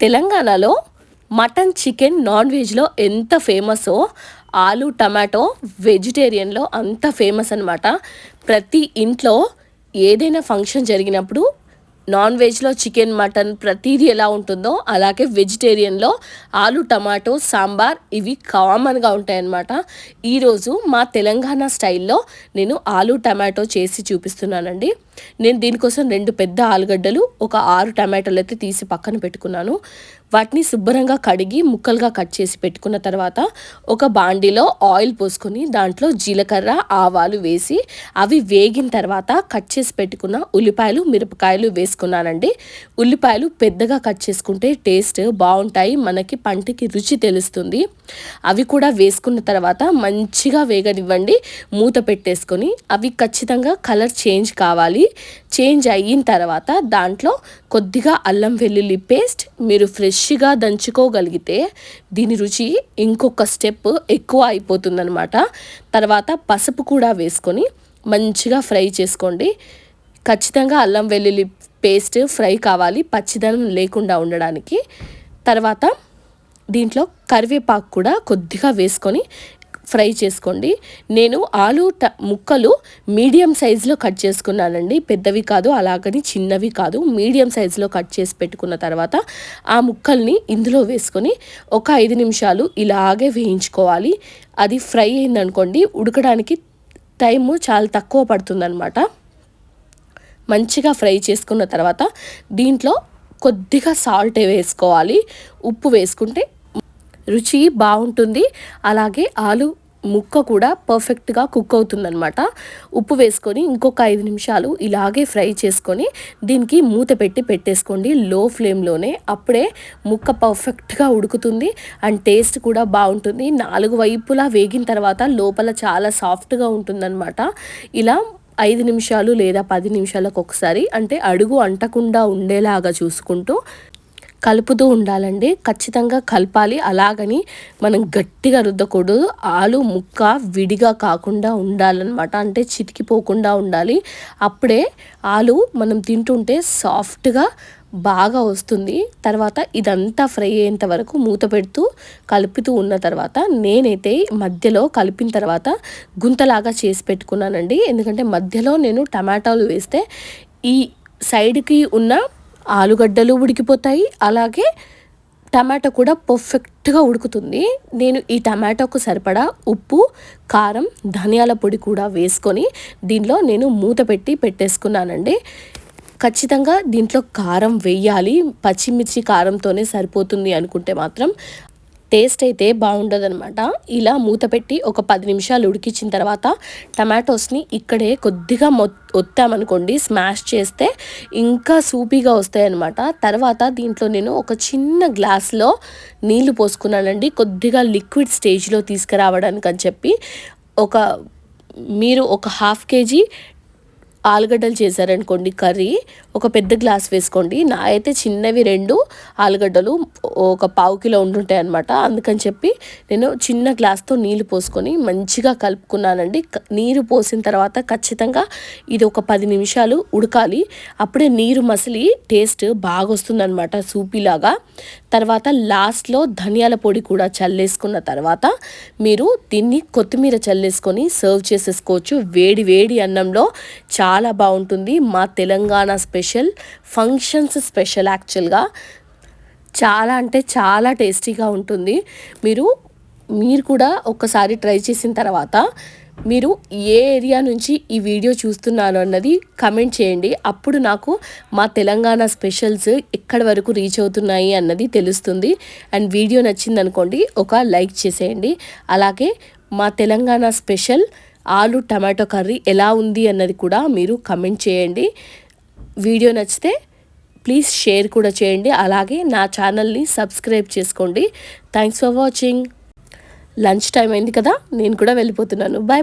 తెలంగాణలో mutton chicken non వెజ్లో ఎంత ఫేమసో ఆలు టమాటో వెజిటేరియన్లో అంత ఫేమస్ అనమాట ప్రతి ఇంట్లో ఏదైనా ఫంక్షన్ జరిగినప్పుడు నాన్ వెజ్లో చికెన్ మటన్ ప్రతిదీ ఎలా ఉంటుందో అలాగే వెజిటేరియన్లో ఆలు టమాటో సాంబార్ ఇవి కామన్గా ఉంటాయన్నమాట. ఈరోజు మా తెలంగాణ స్టైల్లో నేను ఆలు టమాటో చేసి చూపిస్తున్నానండి. నేను దీనికోసం రెండు పెద్ద ఆలుగడ్డలు ఒక ఆరు టమాటోలు అయితే తీసి పక్కన పెట్టుకున్నాను. వాటిని శుభ్రంగా కడిగి ముక్కలుగా కట్ చేసి పెట్టుకున్న తర్వాత ఒక బాండీలో ఆయిల్ పోసుకొని దాంట్లో జీలకర్ర ఆవాలు వేసి అవి వేగిన తర్వాత కట్ చేసి పెట్టుకున్న ఉల్లిపాయలు మిరపకాయలు వేసుకున్నానండి. ఉల్లిపాయలు పెద్దగా కట్ చేసుకుంటే టేస్ట్ బాగుంటాయి మనకి పంటకి రుచి తెలుస్తుంది. అవి కూడా వేసుకున్న తర్వాత మంచిగా వేగనివ్వండి మూత పెట్టేసుకొని అవి ఖచ్చితంగా కలర్ చేంజ్ కావాలి. చేంజ్ అయిన తర్వాత దాంట్లో కొద్దిగా అల్లం వెల్లుల్లి పేస్ట్ మీరు ఫ్రెష్గా దంచుకోగలిగితే దీని రుచి ఇంకొక స్టెప్ ఎక్కువ అయిపోతుందనమాట తర్వాత పసుపు కూడా వేసుకొని మంచిగా ఫ్రై చేసుకోండి. ఖచ్చితంగా అల్లం వెల్లుల్లి పేస్ట్ ఫ్రై కావాలి పచ్చిదనం లేకుండా ఉండడానికి. తర్వాత దీంట్లో కరివేపాకు కూడా కొద్దిగా వేసుకొని ఫ్రై చేసుకోండి. నేను ఆలు ట ముక్కలు మీడియం సైజులో కట్ చేసుకున్నానండి. పెద్దవి కాదు అలాగని చిన్నవి కాదు. మీడియం సైజులో కట్ చేసి పెట్టుకున్న తర్వాత ఆ ముక్కల్ని ఇందులో వేసుకొని ఒక ఐదు నిమిషాలు ఇలాగే వేయించుకోవాలి. అది ఫ్రై అయిందనుకోండి ఉడకడానికి టైము చాలా తక్కువ పడుతుందన్నమాట. మంచిగా ఫ్రై చేసుకున్న తర్వాత దీంట్లో కొద్దిగా సాల్ట్ వేసుకోవాలి. ఉప్పు వేసుకుంటే రుచి బాగుంటుంది. అలాగే ఆలు ముక్క కూడా పర్ఫెక్ట్గా కుక్ అవుతుందనమాట ఉప్పు వేసుకొని ఇంకొక ఐదు నిమిషాలు ఇలాగే ఫ్రై చేసుకొని దీనికి మూత పెట్టి పెట్టేసుకోండి. లో ఫ్లేమ్లోనే అప్పుడే ముక్క పర్ఫెక్ట్గా ఉడుకుతుంది అండ్ టేస్ట్ కూడా బాగుంటుంది. నాలుగు వైపులా వేగిన తర్వాత లోపల చాలా సాఫ్ట్గా ఉంటుందన్నమాట. ఇలా ఐదు నిమిషాలు లేదా పది నిమిషాలకు ఒకసారి అంటే అడుగు అంటకుండా ఉండేలాగా చూసుకుంటూ కలుపుతూ ఉండాలండి. ఖచ్చితంగా కలపాలి. అలాగని మనం గట్టిగా రుద్దకూడదు. ఆలు ముక్క విడిగా కాకుండా ఉండాలన్నమాట. అంటే చితికిపోకుండా ఉండాలి. అప్పుడే ఆలు మనం తింటుంటే సాఫ్ట్గా బాగా వస్తుంది. తర్వాత ఇదంతా ఫ్రై అయ్యేంత వరకు మూత పెడుతూ కలుపుతూ ఉన్న తర్వాత నేనైతే మధ్యలో కలిపిన తర్వాత గుంతలాగా చేసి పెట్టుకున్నానండి. ఎందుకంటే మధ్యలో నేను టమాటాలు వేస్తే ఈ సైడ్కి ఉన్న ఆలుగడ్డలు ఉడికిపోతాయి. అలాగే టమాటో కూడా పర్ఫెక్ట్గా ఉడుకుతుంది. నేను ఈ టమాటోకు సరిపడా ఉప్పు కారం ధనియాల పొడి కూడా వేసుకొని దీనిలో నేను మూత పెట్టి పెట్టేసుకున్నానండి. ఖచ్చితంగా దీంట్లో కారం వేయాలి. పచ్చిమిర్చి కారంతోనే సరిపోతుంది అనుకుంటే మాత్రం టేస్ట్ అయితే బాగుండదనమాట ఇలా మూత పెట్టి ఒక పది నిమిషాలు ఉడికించిన తర్వాత టమాటోస్ని ఇక్కడే కొద్దిగా మొ ఒత్తామనుకోండి స్మాష్ చేస్తే ఇంకా సూపీగా వస్తాయన్నమాట. తర్వాత దీంట్లో నేను ఒక చిన్న గ్లాస్లో నీళ్ళు పోసుకున్నానండి. కొద్దిగా లిక్విడ్ స్టేజ్లో తీసుకురావడానికి అని చెప్పి ఒక మీరు ఒక హాఫ్ కేజీ ఆలుగడ్డలు చేశారనుకోండి కర్రీ ఒక పెద్ద గ్లాస్ వేసుకోండి. నా అయితే చిన్నవి రెండు ఆలుగడ్డలు ఒక పావు కిలో ఉండుంటాయి అనమాట అందుకని చెప్పి నేను చిన్న గ్లాస్తో నీళ్ళు పోసుకొని మంచిగా కలుపుకున్నానండి. నీరు పోసిన తర్వాత ఖచ్చితంగా ఇది ఒక పది నిమిషాలు ఉడకాలి. అప్పుడే నీరు మసిలి టేస్ట్ బాగా వస్తుందన్నమాట సూపీలాగా. తర్వాత లాస్ట్లో ధనియాల పొడి కూడా చల్లేసుకున్న తర్వాత మీరు దీన్ని కొత్తిమీర చల్లేసుకొని సర్వ్ చేసేసుకోవచ్చు. వేడి వేడి అన్నంలో చాలా బాగుంటుంది. మా తెలంగాణ స్పెషల్ ఫంక్షన్స్ స్పెషల్ యాక్చువల్గా. చాలా అంటే చాలా టేస్టీగా ఉంటుంది. మీరు మీరు కూడా ఒక్కసారి ట్రై చేసిన తర్వాత మీరు ఏ ఏరియా నుంచి ఈ వీడియో చూస్తున్నారు అన్నది కమెంట్ చేయండి. అప్పుడు నాకు మా తెలంగాణ స్పెషల్స్ ఎక్కడి వరకు రీచ్ అవుతున్నాయి అన్నది తెలుస్తుంది. అండ్ వీడియో నచ్చింది అనుకోండి ఒక లైక్ చేసేయండి. అలాగే మా Telangana special aloo tomato curry ఎలా ఉంది అన్నది కూడా మీరు కమెంట్ చేయండి. వీడియో నచ్చితే ప్లీజ్ షేర్ కూడా చేయండి. అలాగే నా ఛానల్ని సబ్స్క్రైబ్ చేసుకోండి. Thanks for watching lunch time అయింది కదా నేను కూడా వెళ్ళిపోతున్నాను. Bye bye